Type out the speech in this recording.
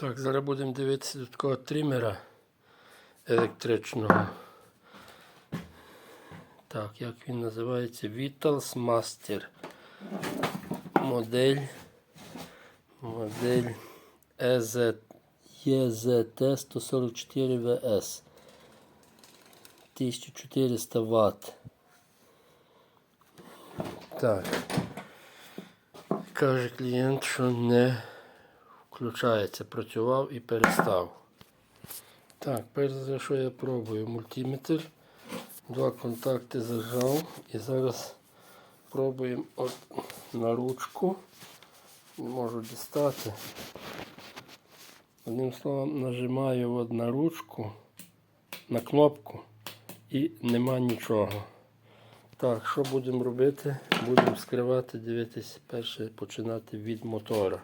Так, зараз будемо дивитися до такого тримера електричного. Так, як він називається? Vitals Master. Модель. Модель EZ, EZT 144 VS. 1400 Вт. Так. Каже клієнт, що не включається, працював і перестав. Так, перш за що я пробую мультиметр. Два контакти зажав і зараз пробуємо от на ручку. Не можу дістати. Одним словом, нажимаю от на ручку, на кнопку і нема нічого. Так, що будемо робити? Будемо скривати, дивитися, перше починати від мотора.